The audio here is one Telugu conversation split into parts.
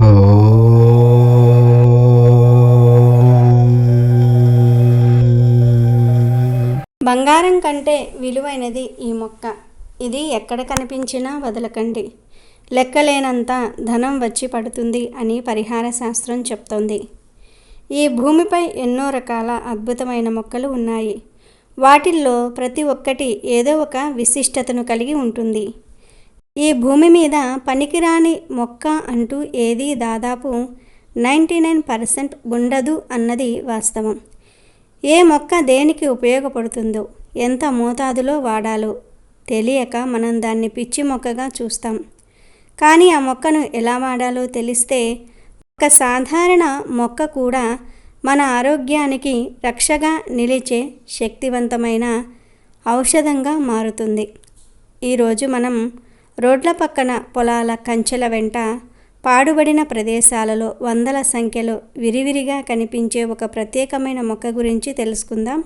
బంగారం కంటే విలువైనది ఈ మొక్క. ఇది ఎక్కడ కనిపించినా వదలకండి. లెక్కలేనంత ధనం వచ్చి పడుతుంది అని పరిహార శాస్త్రం చెప్తోంది. ఈ భూమిపై ఎన్నో రకాల అద్భుతమైన మొక్కలు ఉన్నాయి. వాటిల్లో ప్రతి ఒక్కటి ఏదో ఒక విశిష్టతను కలిగి ఉంటుంది. ఈ భూమి మీద పనికిరాని మొక్క అంటూ ఏదీ దాదాపు నైంటీ నైన్ పర్సెంట్ ఉండదు అన్నది వాస్తవం. ఏ మొక్క దేనికి ఉపయోగపడుతుందో ఎంత మోతాదులో వాడాలో తెలియక మనం దాన్ని పిచ్చి మొక్కగా చూస్తాం. కానీ ఆ మొక్కను ఎలా వాడాలో తెలిస్తే ఒక సాధారణ మొక్క కూడా మన ఆరోగ్యానికి రక్షగా నిలిచే శక్తివంతమైన ఔషధంగా మారుతుంది. ఈరోజు మనం రోడ్ల పక్కన పొలాల కంచెల వెంట పాడుబడిన ప్రదేశాలలో వందల సంఖ్యలో విరివిరిగా కనిపించే ఒక ప్రత్యేకమైన మొక్క గురించి తెలుసుకుందాం.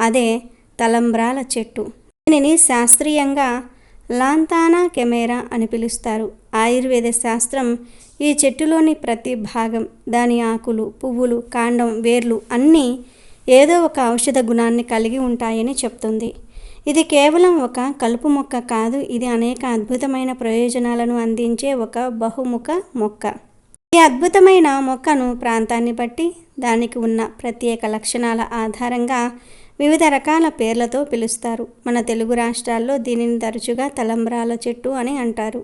అదే తలంబ్రాల చెట్టు. దీనిని శాస్త్రీయంగా లాంతానా కెమెరా అని పిలుస్తారు. ఆయుర్వేద శాస్త్రం ఈ చెట్టులోని ప్రతి భాగం దాని ఆకులు పువ్వులు కాండం వేర్లు అన్నీ ఏదో ఒక ఔషధ గుణాన్ని కలిగి ఉంటాయని చెప్తుంది. ఇది కేవలం ఒక కలుపు మొక్క కాదు ఇది అనేక అద్భుతమైన ప్రయోజనాలను అందించే ఒక బహుముఖ మొక్క. ఈ అద్భుతమైన మొక్కను ప్రాంతాన్ని బట్టి దానికి ఉన్న ప్రత్యేక లక్షణాల ఆధారంగా వివిధ రకాల పేర్లతో పిలుస్తారు. మన తెలుగు రాష్ట్రాల్లో దీనిని తరచుగా తలంబ్రాల చెట్టు అని అంటారు.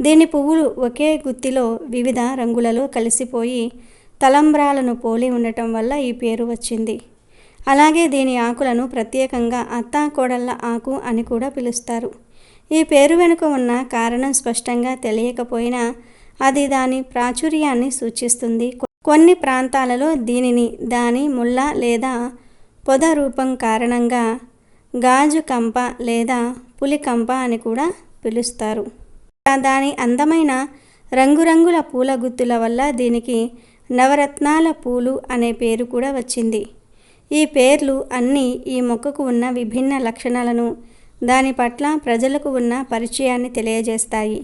దీని పువ్వులు ఒకే గుత్తిలో వివిధ రంగులలో కలిసిపోయి తలంబ్రాలను పోలి ఉండటం వల్ల ఈ పేరు వచ్చింది. అలాగే దీని ఆకులను ప్రత్యేకంగా అత్తాకోడళ్ళ ఆకు అని కూడా పిలుస్తారు. ఈ పేరు వెనుక ఉన్న కారణం స్పష్టంగా తెలియకపోయినా అది దాని ప్రాచుర్యాన్ని సూచిస్తుంది. కొన్ని ప్రాంతాలలో దీనిని దాని ముళ్ళ లేదా పొద రూపం కారణంగా గాజు కంప లేదా పులి కంప అని కూడా పిలుస్తారు. దాని అందమైన రంగురంగుల పూల గుత్తుల వల్ల దీనికి నవరత్నాల పూలు అనే పేరు కూడా వచ్చింది. ఈ పేర్లు అన్నీ ఈ మొక్కకు ఉన్న విభిన్న లక్షణాలను దాని పట్ల ప్రజలకు ఉన్న పరిచయాన్ని తెలియజేస్తాయి.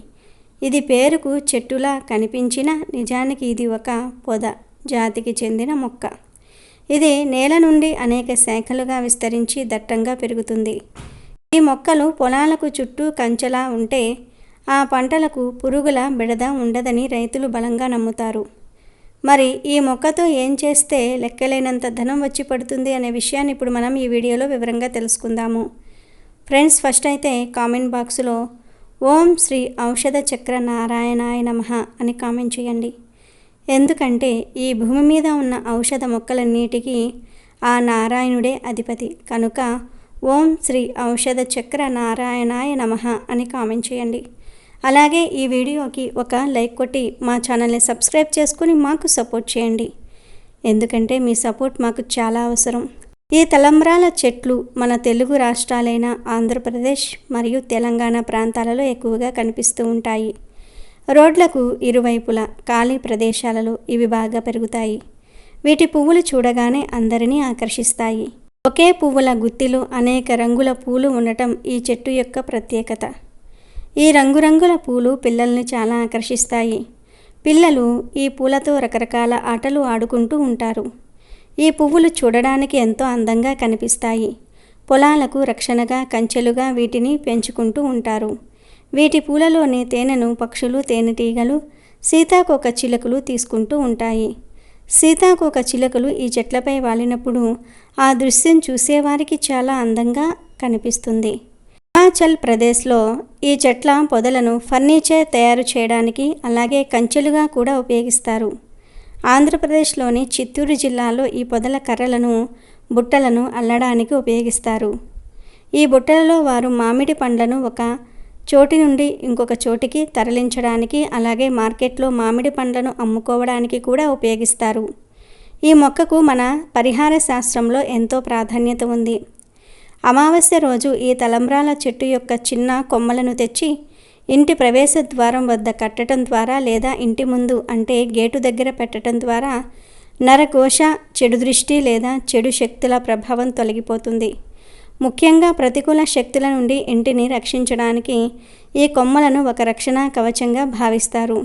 ఇది పేరుకు చెట్టులా కనిపించిన నిజానికి ఇది ఒక పొద జాతికి చెందిన మొక్క. ఇది నేల నుండి అనేక శాఖలుగా విస్తరించి దట్టంగా పెరుగుతుంది. ఈ మొక్కలు పొలాలకు చుట్టూ కంచెలా ఉంటే ఆ పంటలకు పురుగుల బెడద ఉండదని రైతులు బలంగా నమ్ముతారు. మరి ఈ మొక్కతో ఏం చేస్తే లెక్కలేనంత ధనం వచ్చి పడుతుంది అనే విషయాన్ని ఇప్పుడు మనం ఈ వీడియోలో వివరంగా తెలుసుకుందాము. ఫ్రెండ్స్ ఫస్ట్ అయితే కామెంట్ బాక్స్లో ఓం శ్రీ ఔషధ చక్ర నారాయణాయ నమ అని కామెంట్ చేయండి. ఎందుకంటే ఈ భూమి మీద ఉన్న ఔషధ మొక్కలన్నిటికీ ఆ నారాయణుడే అధిపతి. కనుక ఓం శ్రీ ఔషధ చక్ర నారాయణాయ నమ అని కామెంట్ చేయండి. అలాగే ఈ వీడియోకి ఒక లైక్ కొట్టి మా ఛానల్ని సబ్స్క్రైబ్ చేసుకుని మాకు సపోర్ట్ చేయండి. ఎందుకంటే మీ సపోర్ట్ మాకు చాలా అవసరం. ఈ తలంబ్రాల చెట్లు మన తెలుగు రాష్ట్రాలైన ఆంధ్రప్రదేశ్ మరియు తెలంగాణ ప్రాంతాలలో ఎక్కువగా కనిపిస్తూ ఉంటాయి. రోడ్లకు ఇరువైపులా ఖాళీ ప్రదేశాలలో ఇవి బాగా పెరుగుతాయి. వీటి పువ్వులు చూడగానే అందరినీ ఆకర్షిస్తాయి. ఒకే పువ్వుల గుత్తిలో అనేక రంగుల పూలు ఉండటం ఈ చెట్టు యొక్క ప్రత్యేకత. ఈ రంగురంగుల పూలు పిల్లల్ని చాలా ఆకర్షిస్తాయి. పిల్లలు ఈ పూలతో రకరకాల ఆటలు ఆడుకుంటూ ఉంటారు. ఈ పువ్వులు చూడడానికి ఎంతో అందంగా కనిపిస్తాయి. పొలాలకు రక్షణగా కంచెలుగా వీటిని పెంచుకుంటూ ఉంటారు. వీటి పూలలోని తేనెను పక్షులు తేనెటీగలు సీతాకోక చిలుకలు తీసుకుంటూ ఉంటాయి. సీతాకోక చిలుకలు ఈ చెట్లపై వాలినప్పుడు ఆ దృశ్యం చూసేవారికి చాలా అందంగా కనిపిస్తుంది. హిమాచల్ ప్రదేశ్లో ఈ చెట్ల పొదలను ఫర్నిచర్ తయారు చేయడానికి అలాగే కంచెలుగా కూడా ఉపయోగిస్తారు. ఆంధ్రప్రదేశ్లోని చిత్తూరు జిల్లాలో ఈ పొదల కర్రలను బుట్టలను అల్లడానికి ఉపయోగిస్తారు. ఈ బుట్టలలో వారు మామిడి పండ్లను ఒక చోటి నుండి ఇంకొక చోటికి తరలించడానికి అలాగే మార్కెట్లో మామిడి పండ్లను అమ్ముకోవడానికి కూడా ఉపయోగిస్తారు. ఈ మొక్కకు మన పరిహార శాస్త్రంలో ఎంతో ప్రాధాన్యత ఉంది. అమావాస్య రోజు ఈ తలంబ్రాల చెట్టు యొక్క చిన్న కొమ్మలను తెచ్చి ఇంటి ప్రవేశ ద్వారం వద్ద కట్టడం ద్వారా లేదా ఇంటి ముందు అంటే గేటు దగ్గర పెట్టడం ద్వారా నరకోశ చెడు దృష్టి లేదా చెడు శక్తుల ప్రభావం తొలగిపోతుంది. ముఖ్యంగా ప్రతికూల శక్తుల నుండి ఇంటిని రక్షించడానికి ఈ కొమ్మలను ఒక రక్షణ కవచంగా భావిస్తారు.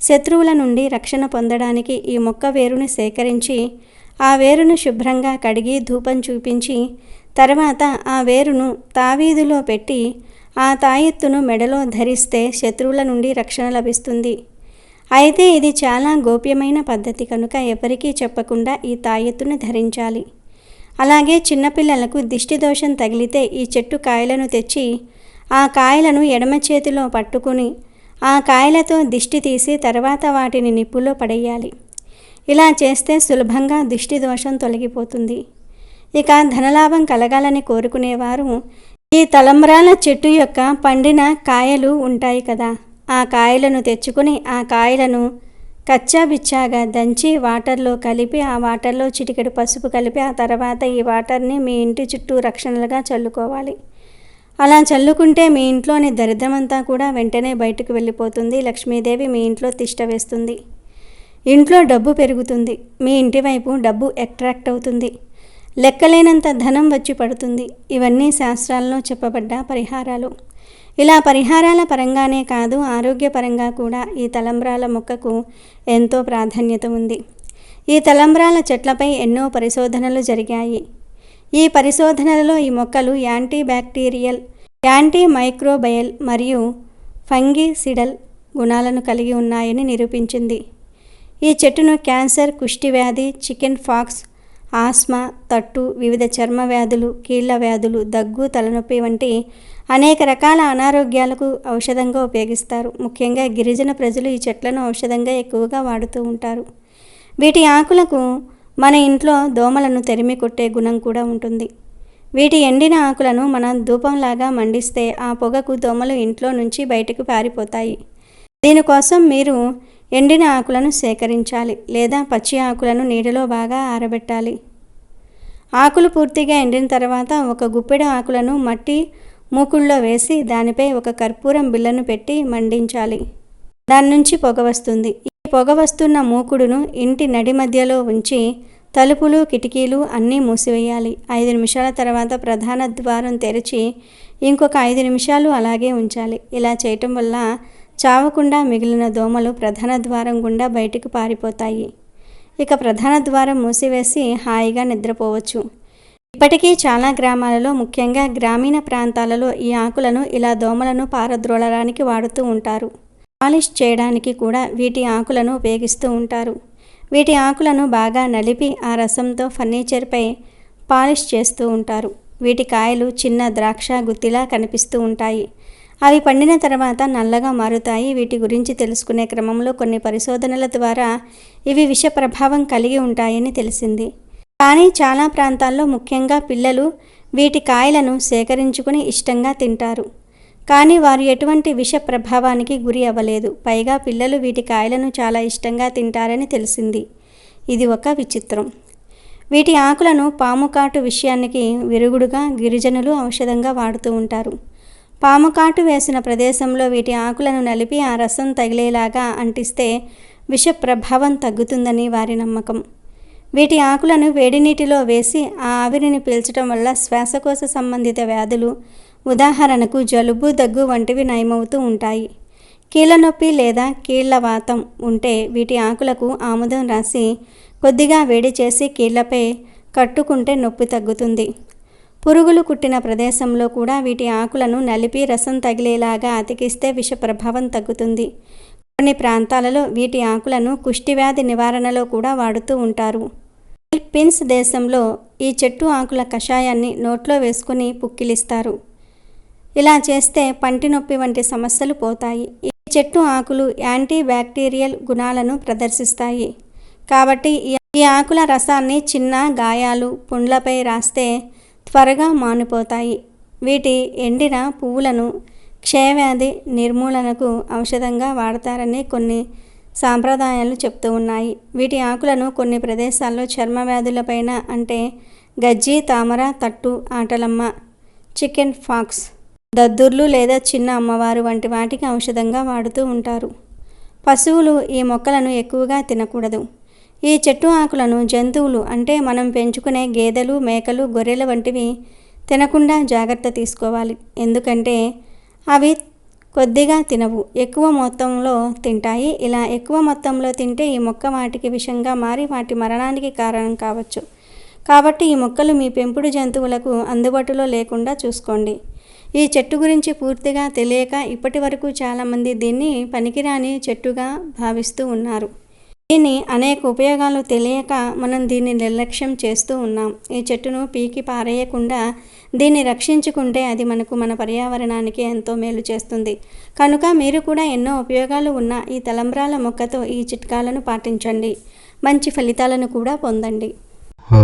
శత్రువుల నుండి రక్షణ పొందడానికి ఈ మొక్క వేరును సేకరించి ఆ వేరును శుభ్రంగా కడిగి ధూపం చూపించి తర్వాత ఆ వేరును తావీదులో పెట్టి ఆ తాయెత్తును మెడలో ధరిస్తే శత్రువుల నుండి రక్షణ లభిస్తుంది. అయితే ఇది చాలా గోప్యమైన పద్ధతి కనుక ఎవరికీ చెప్పకుండా ఈ తాయెత్తును ధరించాలి. అలాగే చిన్నపిల్లలకు దిష్టి దోషం తగిలితే ఈ చెట్టు కాయలను తెచ్చి ఆ కాయలను ఎడమ చేతిలో పట్టుకుని ఆ కాయలతో దిష్టి తీసి తర్వాత వాటిని నిప్పులో పడేయాలి. ఇలా చేస్తే సులభంగా దిష్టి దోషం తొలగిపోతుంది. ఇక ధనలాభం కలగాలని కోరుకునేవారు. ఈ తలంబ్రాల చెట్టు యొక్క పండిన కాయలు ఉంటాయి కదా. ఆ కాయలను తెచ్చుకుని ఆ కాయలను కచ్చా బిచ్చాగా దంచి వాటర్లో కలిపి ఆ వాటర్లో చిటికెడు పసుపు కలిపి ఆ తర్వాత ఈ వాటర్ని మీ ఇంటి చుట్టూ రక్షణలుగా చల్లుకోవాలి. అలా చల్లుకుంటే మీ ఇంట్లోని దరిద్రమంతా కూడా వెంటనే బయటకు వెళ్ళిపోతుంది. లక్ష్మీదేవి మీ ఇంట్లో తిష్ట వేస్తుంది. ఇంట్లో డబ్బు పెరుగుతుంది. మీ ఇంటి వైపు డబ్బు అట్రాక్ట్ అవుతుంది. లెక్కలేనంత ధనం వచ్చి పడుతుంది. ఇవన్నీ శాస్త్రాల్లో చెప్పబడ్డ పరిహారాలు. ఇలా పరిహారాల పరంగానే కాదు ఆరోగ్యపరంగా కూడా ఈ తలంబ్రాల మొక్కకు ఎంతో ప్రాధాన్యత ఉంది. ఈ తలంబ్రాల చెట్లపై ఎన్నో పరిశోధనలు జరిగాయి. ఈ పరిశోధనలలో ఈ మొక్కలు యాంటీ బ్యాక్టీరియల్ యాంటీ మైక్రోబయల్ మరియు ఫంగిసిడల్ గుణాలను కలిగి ఉన్నాయని నిరూపించింది. ఈ చెట్టును క్యాన్సర్ కుష్టి వ్యాధి చికెన్ ఫాక్స్ ఆస్మా తట్టు వివిధ చర్మ వ్యాధులు కీళ్ళ వ్యాధులు దగ్గు తలనొప్పి వంటి అనేక రకాల అనారోగ్యాలకు ఔషధంగా ఉపయోగిస్తారు. ముఖ్యంగా గిరిజన ప్రజలు ఈ చెట్లను ఔషధంగా ఎక్కువగా వాడుతూ ఉంటారు. వీటి ఆకులకు మన ఇంట్లో దోమలను తరిమి కొట్టే గుణం కూడా ఉంటుంది. వీటి ఎండిన ఆకులను మనం ధూపంలాగా మండిస్తే ఆ పొగకు దోమలు ఇంట్లో నుంచి బయటకు పారిపోతాయి. దీనికోసం మీరు ఎండిన ఆకులను సేకరించాలి లేదా పచ్చి ఆకులను నీడలో బాగా ఆరబెట్టాలి. ఆకులు పూర్తిగా ఎండిన తర్వాత ఒక గుప్పెడు ఆకులను మట్టి మూకుల్లో వేసి దానిపై ఒక కర్పూరం బిళ్ళను పెట్టి మండించాలి. దాని నుంచి పొగ వస్తుంది. ఈ పొగ వస్తున్న మూకుడును ఇంటి నడి మధ్యలో ఉంచి తలుపులు కిటికీలు అన్నీ మూసివేయాలి. ఐదు నిమిషాల తర్వాత ప్రధాన ద్వారం తెరిచి ఇంకొక ఐదు నిమిషాలు అలాగే ఉంచాలి. ఇలా చేయటం వల్ల చావకుండా మిగిలిన దోమలు ప్రధాన ద్వారం గుండా బయటికి పారిపోతాయి. ఇక ప్రధాన ద్వారం మూసివేసి హాయిగా నిద్రపోవచ్చు. ఇప్పటికీ చాలా గ్రామాలలో ముఖ్యంగా గ్రామీణ ప్రాంతాలలో ఈ ఆకులను ఇలా దోమలను పారద్రోలడానికి వాడుతూ ఉంటారు. పాలిష్ చేయడానికి కూడా వీటి ఆకులను ఉపయోగిస్తూ ఉంటారు. వీటి ఆకులను బాగా నలిపి ఆ రసంతో ఫర్నిచర్పై పాలిష్ చేస్తూ ఉంటారు. వీటి కాయలు చిన్న ద్రాక్ష గుత్తిలా కనిపిస్తూ ఉంటాయి. అవి పండిన తర్వాత నల్లగా మారుతాయి. వీటి గురించి తెలుసుకునే క్రమంలో కొన్ని పరిశోధనల ద్వారా ఇవి విష ప్రభావం కలిగి ఉంటాయని తెలిసింది. కానీ చాలా ప్రాంతాల్లో ముఖ్యంగా పిల్లలు వీటి కాయలను సేకరించుకుని ఇష్టంగా తింటారు. కానీ వారు ఎటువంటి విష ప్రభావానికి గురి అవ్వలేదు. పైగా పిల్లలు వీటి కాయలను చాలా ఇష్టంగా తింటారని తెలిసింది. ఇది ఒక విచిత్రం. వీటి ఆకులను పాము కాటు విషయానికి విరుగుడుగా గిరిజనులు ఔషధంగా వాడుతూ ఉంటారు. పాము కాటు వేసిన ప్రదేశంలో వీటి ఆకులను నలిపి ఆ రసం తగిలేలాగా అంటిస్తే విష ప్రభావం తగ్గుతుందని వారి నమ్మకం. వీటి ఆకులను వేడి నీటిలో వేసి ఆ ఆవిరిని పీల్చడం వల్ల శ్వాసకోశ సంబంధిత వ్యాధులు ఉదాహరణకు జలుబు దగ్గు వంటివి నయమవుతూ ఉంటాయి. కీళ్ళ నొప్పి లేదా కీళ్ళ వాతం ఉంటే వీటి ఆకులకు ఆముదం రాసి కొద్దిగా వేడి చేసి కీళ్ళపై కట్టుకుంటే నొప్పి తగ్గుతుంది. పురుగులు కుట్టిన ప్రదేశంలో కూడా వీటి ఆకులను నలిపి రసం తగిలేలాగా అతికిస్తే విష ప్రభావం తగ్గుతుంది. కొన్ని ప్రాంతాలలో వీటి ఆకులను కుష్టివ్యాధి నివారణలో కూడా వాడుతూ ఉంటారు. ఫిలిప్పీన్స్ దేశంలో ఈ చెట్టు ఆకుల కషాయాన్ని నోట్లో వేసుకుని పుక్కిలిస్తారు. ఇలా చేస్తే పంటి నొప్పి వంటి సమస్యలు పోతాయి. ఈ చెట్టు ఆకులు యాంటీ బ్యాక్టీరియల్ గుణాలను ప్రదర్శిస్తాయి. కాబట్టి ఈ- ఈ ఆకుల రసాన్ని చిన్న గాయాలు పుండ్లపై రాస్తే త్వరగా మానిపోతాయి. వీటి ఎండిన పువ్వులను క్షయవ్యాధి నిర్మూలనకు ఔషధంగా వాడతారని కొన్ని సాంప్రదాయాలు చెప్తూ ఉన్నాయి. వీటి ఆకులను కొన్ని ప్రదేశాల్లో చర్మ వ్యాధులపైన అంటే గజ్జి తామర తట్టు ఆటలమ్మ చికెన్ ఫాక్స్ దద్దుర్లు లేదా చిన్న అమ్మవారు వంటి వాటికి ఔషధంగా వాడుతూ ఉంటారు. పశువులు ఈ మొక్కలను ఎక్కువగా తినకూడదు. ఈ చెట్టు ఆకులను జంతువులు అంటే మనం పెంచుకునే గేదెలు మేకలు గొర్రెల వంటివి తినకుండా జాగ్రత్త తీసుకోవాలి. ఎందుకంటే అవి కొద్దిగా తినవు. ఎక్కువ మొత్తంలో తింటాయి. ఇలా ఎక్కువ మొత్తంలో తింటే ఈ మొక్క వాటికి విషంగా మారి వాటి మరణానికి కారణం కావచ్చు. కాబట్టి ఈ మొక్కలు మీ పెంపుడు జంతువులకు అందుబాటులో లేకుండా చూసుకోండి. ఈ చెట్టు గురించి పూర్తిగా తెలియక ఇప్పటి వరకు చాలామంది దీన్ని పనికిరాని చెట్టుగా భావిస్తూ ఉన్నారు. దీని అనేక ఉపయోగాలు తెలియక మనం దీన్ని నిర్లక్ష్యం చేస్తూ ఉన్నాం. ఈ చెట్టును పీకి పారేయకుండా దీన్ని రక్షించుకుంటే అది మనకు మన పర్యావరణానికి ఎంతో మేలు చేస్తుంది. కనుక మీరు కూడా ఎన్నో ఉపయోగాలు ఉన్న ఈ తలంబ్రాల మొక్కతో ఈ చిట్కాలను పాటించండి. మంచి ఫలితాలను కూడా పొందండి. ఓ